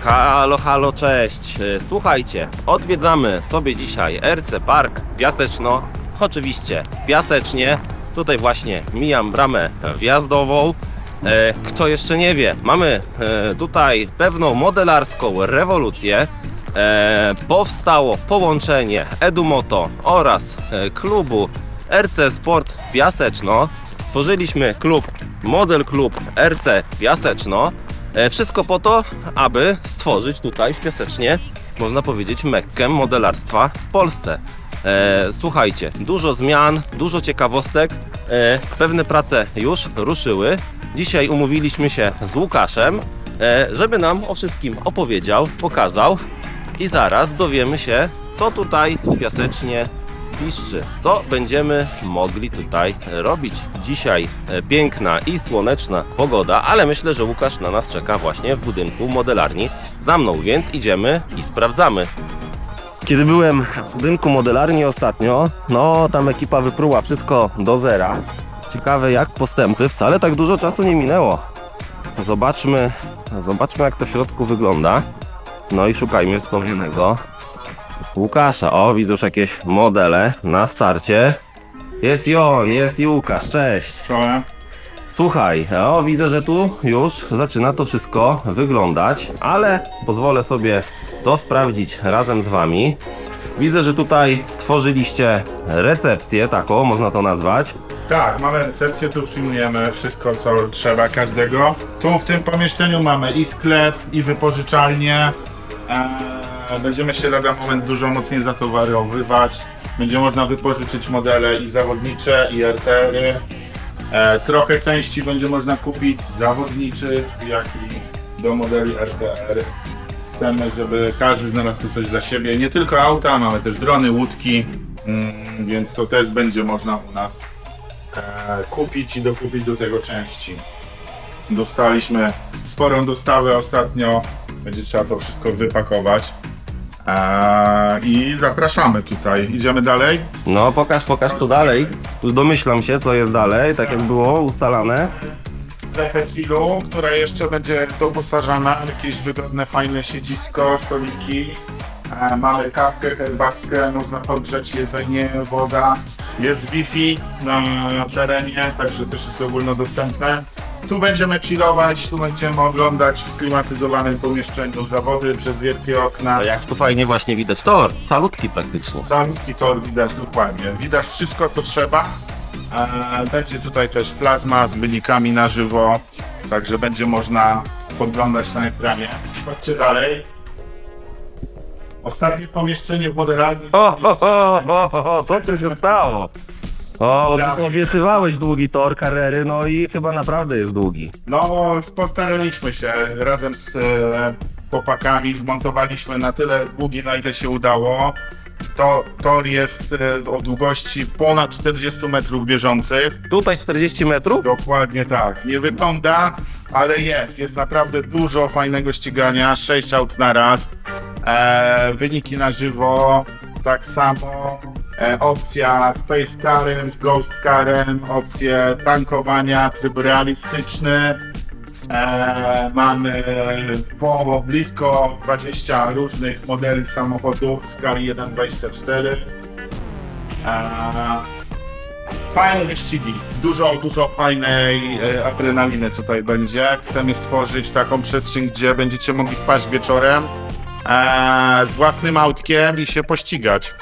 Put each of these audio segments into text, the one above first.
Halo, halo, cześć. E, Słuchajcie, odwiedzamy sobie dzisiaj RC Park Piaseczno. Oczywiście w Piasecznie. Tutaj właśnie mijam bramę wjazdową. E, Kto jeszcze nie wie, mamy e, tutaj pewną modelarską rewolucję. Powstało połączenie Edumoto oraz klubu RC Sport Piaseczno. Stworzyliśmy klub Model Klub RC Piaseczno. E, Wszystko po to, aby stworzyć tutaj w Piasecznie, można powiedzieć, mekkę modelarstwa w Polsce. E, słuchajcie, dużo zmian, dużo ciekawostek. E, pewne prace już ruszyły. Dzisiaj umówiliśmy się z Łukaszem, e, żeby nam o wszystkim opowiedział, pokazał i zaraz dowiemy się, co tutaj w Piasecznie piszczy. Co będziemy mogli tutaj robić? Dzisiaj e, piękna i słoneczna pogoda, ale myślę, że Łukasz na nas czeka właśnie w budynku modelarni za mną, więc idziemy i sprawdzamy. Kiedy byłem w budynku modelarni ostatnio, no tam ekipa wypruła wszystko do zera. Ciekawe jak postępy, wcale tak dużo czasu nie minęło. Zobaczmy, zobaczmy jak to w środku wygląda. No i szukajmy wspomnianego Łukasza. O, widzę już jakieś modele na starcie. Jest i on, jest i Łukasz, cześć. Czołem. Słuchaj, o widzę, że tu już zaczyna to wszystko wyglądać, ale pozwolę sobie to sprawdzić razem z Wami. Widzę, że tutaj stworzyliście recepcję taką, można to nazwać. Tak, mamy recepcję, tu przyjmujemy wszystko co trzeba każdego. Tu w tym pomieszczeniu mamy i sklep, i wypożyczalnię. Eee, będziemy się lada moment dużo mocniej zatowarowywać. Będzie można wypożyczyć modele i zawodnicze, i RTR-y. Eee, trochę części będzie można kupić zawodniczych, jak i do modeli RTR. Chcemy, żeby każdy znalazł tu coś dla siebie. Nie tylko auta, mamy też drony, łódki, mm, więc to też będzie można u nas e, kupić i dokupić do tego części. Dostaliśmy sporą dostawę ostatnio, będzie trzeba to wszystko wypakować. I zapraszamy tutaj. Idziemy dalej. No pokaż, pokaż tu dalej. Tu domyślam się, co jest dalej, tak jak było ustalane. Strefę chillu, która jeszcze będzie doposażana w jakieś wygodne, fajne siedzisko, stoliki. E, mamy kawkę, herbatkę, można podgrzać jedzenie, woda. Jest Wi-Fi na terenie, także też jest ogólnodostępne. Tu będziemy chillować, tu będziemy oglądać w klimatyzowanym pomieszczeniu zawody przez wielkie okna. No jak tu fajnie właśnie widać tor, calutki praktycznie. Calutki tor widać dokładnie. Widać wszystko co trzeba. E, Będzie tutaj też plazma z wynikami na żywo, także będzie można podglądać na ekranie. Chodźcie dalej. Ostatnie pomieszczenie w modelarni. O, ho, ho, ho, ho, co tu się stało? O, ty obiecywałeś długi tor kariery, no i chyba naprawdę jest długi. No, postaraliśmy się razem z e, chłopakami, zmontowaliśmy na tyle długi, na ile się udało. To, tor jest e, o długości ponad 40 metrów bieżących. Tutaj 40 metrów? Dokładnie tak. Nie wygląda, ale jest. Jest naprawdę dużo fajnego ścigania. 6 aut na raz. E, wyniki na żywo. Tak samo. E, opcja Space Carem, Ghost Carem, opcje tankowania, tryb realistyczny. E, mamy po blisko 20 różnych modeli samochodów w skali 1.24. E, Fajne wyścigi. Dużo, dużo fajnej e, adrenaliny tutaj będzie. Chcemy stworzyć taką przestrzeń, gdzie będziecie mogli wpaść wieczorem e, z własnym autkiem i się pościgać.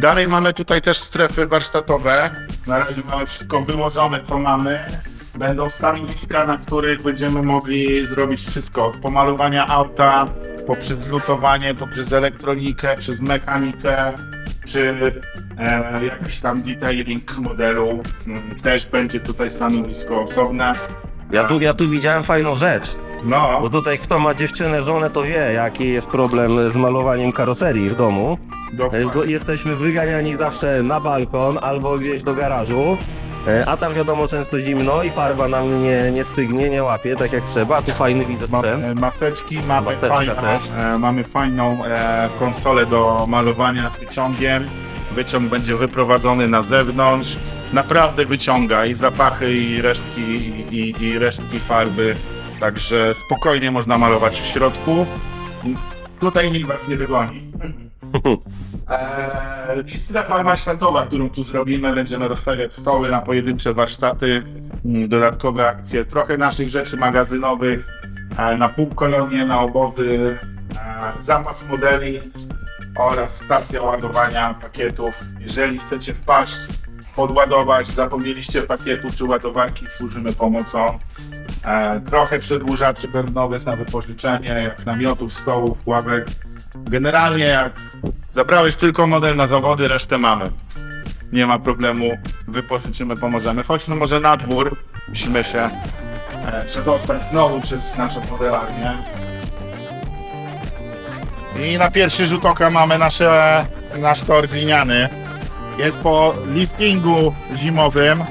Dalej mamy tutaj też strefy warsztatowe. Na razie mamy wszystko wyłożone, co mamy. Będą stanowiska, na których będziemy mogli zrobić wszystko. Od pomalowania auta, poprzez lutowanie, poprzez elektronikę, przez mechanikę, czy e, jakiś tam detailing modelu. Mm, Też będzie tutaj stanowisko osobne. Ja tu, ja tu widziałem fajną rzecz. No, Bo tutaj kto ma dziewczynę, żonę, to wie, jaki jest problem z malowaniem karoserii w domu. Bo Jesteśmy wyganiani zawsze na balkon albo gdzieś do garażu. E, A tam wiadomo często zimno i farba nam nie, nie stygnie, nie łapie tak jak trzeba. A tu fajny widzę sprzęt. Mamy maseczki, mamy, Maseczka fajną, też. e, mamy fajną e, konsolę do malowania z wyciągiem. Wyciąg będzie wyprowadzony na zewnątrz. Naprawdę wyciąga i zapachy, i resztki, i, i, i resztki farby. Także spokojnie można malować w środku. Tutaj nikt was nie wygoni. Eee, I strefa warsztatowa, którą tu zrobimy, będziemy rozstawiać stoły na pojedyncze warsztaty, mm, dodatkowe akcje, trochę naszych rzeczy magazynowych, e, na półkolonie, na obozy, e, zapas modeli oraz stacja ładowania pakietów. Jeżeli chcecie wpaść, podładować, zapomnieliście pakietu czy ładowarki, służymy pomocą. Trochę przedłużaczy bębnowych na wypożyczenie, jak namiotów, stołów, ławek. Generalnie jak zabrałeś tylko model na zawody, resztę mamy. Nie ma problemu, wypożyczymy, pomożemy. Chodźmy może na dwór, musimy się e, przedostać znowu przez naszą modelarnię. I na pierwszy rzut oka mamy nasze, nasz tor gliniany. Jest po liftingu zimowym.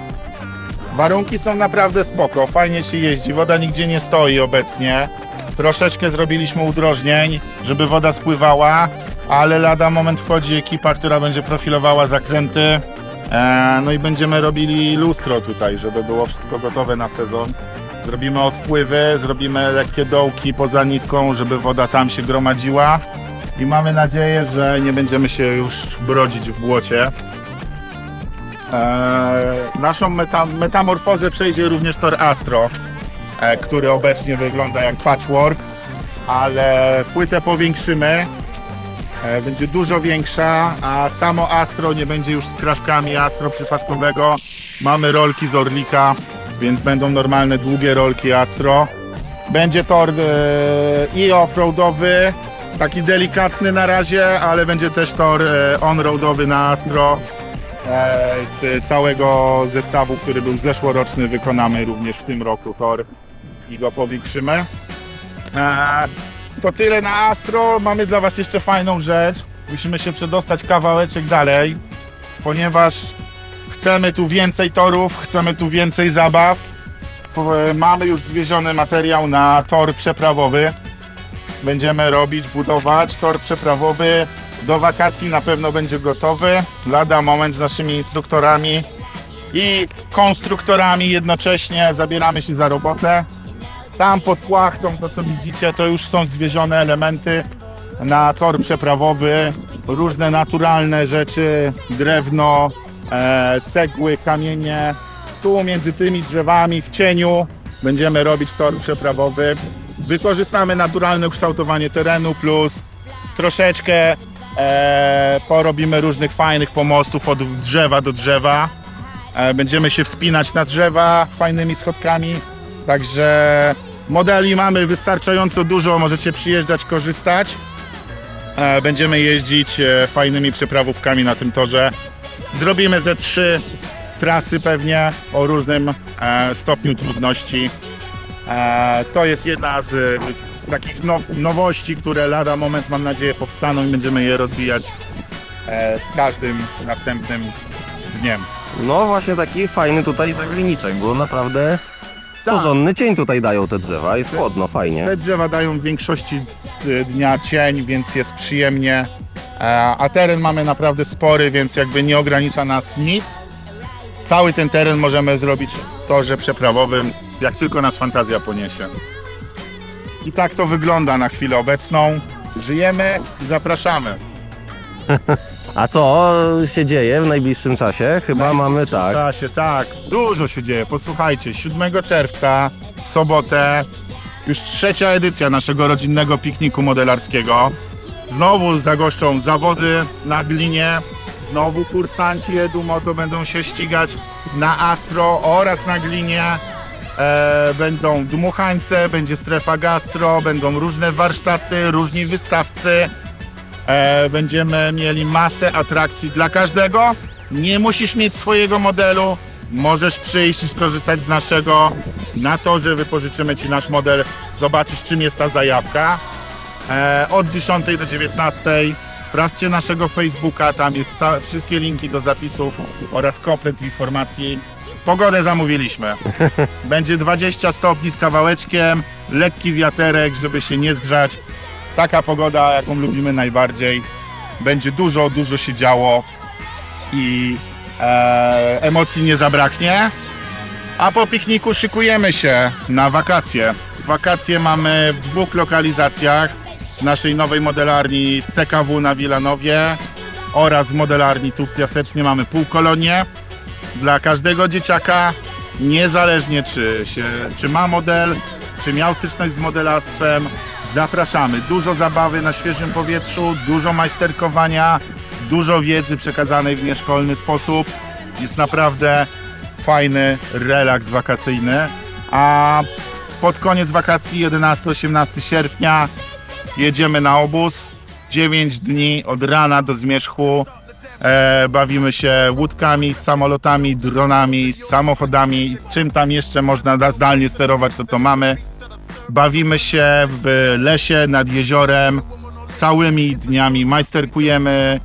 Warunki są naprawdę spoko, fajnie się jeździ, woda nigdzie nie stoi obecnie. Troszeczkę zrobiliśmy udrożnień, żeby woda spływała, ale lada moment wchodzi ekipa, która będzie profilowała zakręty. E, no i będziemy robili lustro tutaj, żeby było wszystko gotowe na sezon. Zrobimy odpływy, zrobimy lekkie dołki poza nitką, żeby woda tam się gromadziła. I mamy nadzieję, że nie będziemy się już brodzić w błocie. Eee, naszą meta metamorfozę przejdzie również tor Astro, e, który obecnie wygląda jak patchwork, ale płytę powiększymy. E, będzie dużo większa, a samo Astro nie będzie już z krawkami Astro przypadkowego. Mamy rolki z Orlika, więc będą normalne długie rolki Astro. Będzie tor e, i offroadowy, taki delikatny na razie, ale będzie też tor e, onroadowy na Astro. E, z całego zestawu, który był zeszłoroczny, wykonamy również w tym roku tor i go powiększymy. E, To tyle na Astro. Mamy dla Was jeszcze fajną rzecz. Musimy się przedostać kawałeczek dalej, ponieważ chcemy tu więcej torów, chcemy tu więcej zabaw. E, Mamy już zwieziony materiał na tor przeprawowy. Będziemy robić, budować tor przeprawowy. Do wakacji na pewno będzie gotowy. Lada moment z naszymi instruktorami i konstruktorami jednocześnie zabieramy się za robotę. Tam pod płachtą, to co widzicie, to już są zwiezione elementy na tor przeprawowy. Różne naturalne rzeczy, drewno, e, cegły, kamienie. Tu między tymi drzewami w cieniu będziemy robić tor przeprawowy. Wykorzystamy naturalne ukształtowanie terenu plus troszeczkę e, porobimy różnych fajnych pomostów od drzewa do drzewa. E, będziemy się wspinać na drzewa fajnymi schodkami. Także modeli mamy wystarczająco dużo, możecie przyjeżdżać, korzystać. E, będziemy jeździć e, fajnymi przeprawówkami na tym torze. Zrobimy ze trzy trasy pewnie o różnym e, stopniu trudności. E, To jest jedna z takich now, nowości, które lada moment mam nadzieję powstaną i będziemy je rozwijać e, z każdym następnym dniem. No właśnie taki fajny tutaj zagliniczek, bo naprawdę porządny cień tutaj dają te drzewa, jest chłodno, fajnie. Te drzewa dają w większości e, dnia cień, więc jest przyjemnie. E, A teren mamy naprawdę spory, więc jakby nie ogranicza nas nic. Cały ten teren możemy zrobić w torze przeprawowym, jak tylko nas fantazja poniesie. I tak to wygląda na chwilę obecną. Żyjemy i zapraszamy. A co się dzieje w najbliższym czasie? Chyba mamy tak. W czasie, tak. Dużo się dzieje. Posłuchajcie, 7 czerwca, w sobotę, już trzecia edycja naszego rodzinnego pikniku modelarskiego. Znowu zagoszczą zawody na glinie. Znowu kursanci Edumoto będą się ścigać na Astro oraz na glinie. E, będą dmuchańce, będzie strefa gastro, będą różne warsztaty, różni wystawcy. E, będziemy mieli masę atrakcji dla każdego. Nie musisz mieć swojego modelu. Możesz przyjść i skorzystać z naszego. Na to, że wypożyczymy Ci nasz model, zobaczysz czym jest ta zajawka. E, od 10 do 19. Sprawdźcie naszego Facebooka, tam jest ca- wszystkie linki do zapisów oraz komplet informacji. Pogodę zamówiliśmy. Będzie 20 stopni z kawałeczkiem, lekki wiaterek, żeby się nie zgrzać. Taka pogoda, jaką lubimy najbardziej. Będzie dużo, dużo się działo i e, emocji nie zabraknie. A po pikniku szykujemy się na wakacje. Wakacje mamy w dwóch lokalizacjach. Naszej nowej modelarni w CKW na Wilanowie oraz w modelarni tu w Piasecznie mamy półkolonie. Dla każdego dzieciaka, niezależnie czy, się, czy ma model, czy miał styczność z modelarstwem, zapraszamy. Dużo zabawy na świeżym powietrzu, dużo majsterkowania, dużo wiedzy przekazanej w nieszkolny sposób. Jest naprawdę fajny relaks wakacyjny. A pod koniec wakacji 11-18 sierpnia jedziemy na obóz. 9 dni od rana do zmierzchu. E, bawimy się łódkami, samolotami, dronami, samochodami. Czym tam jeszcze można da- zdalnie sterować, to to mamy. Bawimy się w lesie, nad jeziorem. Całymi dniami majsterkujemy.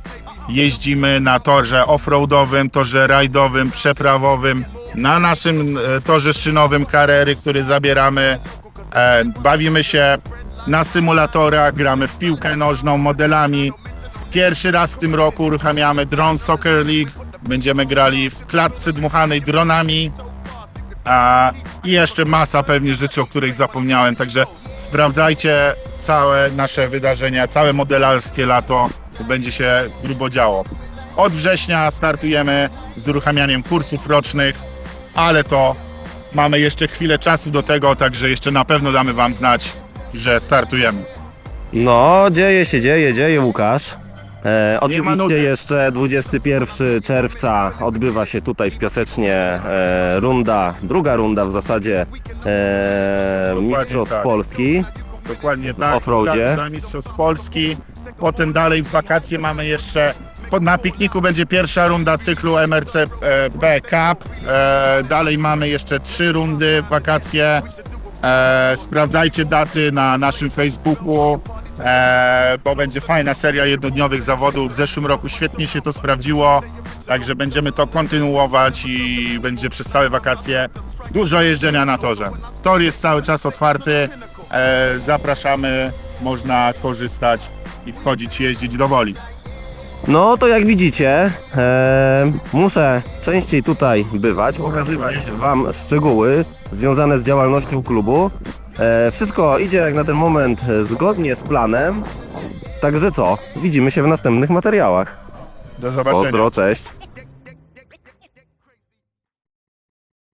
Jeździmy na torze offroadowym, torze rajdowym, przeprawowym. Na naszym e, torze szynowym Karery, który zabieramy. E, bawimy się na symulatorach, gramy w piłkę nożną, modelami. Pierwszy raz w tym roku uruchamiamy Drone Soccer League. Będziemy grali w klatce dmuchanej dronami. A, I jeszcze masa pewnie rzeczy, o których zapomniałem. Także sprawdzajcie całe nasze wydarzenia, całe modelarskie lato. To będzie się grubo działo. Od września startujemy z uruchamianiem kursów rocznych, ale to mamy jeszcze chwilę czasu do tego, także jeszcze na pewno damy Wam znać, że startujemy. No, dzieje się, dzieje, dzieje Łukasz. E, oczywiście nudy. jeszcze 21 czerwca odbywa się tutaj w Piasecznie e, runda, druga runda w zasadzie e, Mistrzostw tak. Polski. Dokładnie tak. offroadzie. Dla Mistrzostw Polski. Potem dalej w wakacje mamy jeszcze. pod- Na pikniku będzie pierwsza runda cyklu MRC e, B Cup. E, dalej mamy jeszcze trzy rundy w wakacje. E, sprawdzajcie daty na naszym Facebooku, e, bo będzie fajna seria jednodniowych zawodów. W zeszłym roku świetnie się to sprawdziło, także będziemy to kontynuować i będzie przez całe wakacje dużo jeżdżenia na torze. Tor jest cały czas otwarty, e, zapraszamy, można korzystać i wchodzić, jeździć do woli. No to jak widzicie, e, muszę częściej tutaj bywać, pokazywać Wam szczegóły związane z działalnością klubu. E, wszystko idzie jak na ten moment e, zgodnie z planem. Także co? Widzimy się w następnych materiałach. Do zobaczenia. Pozdro, cześć.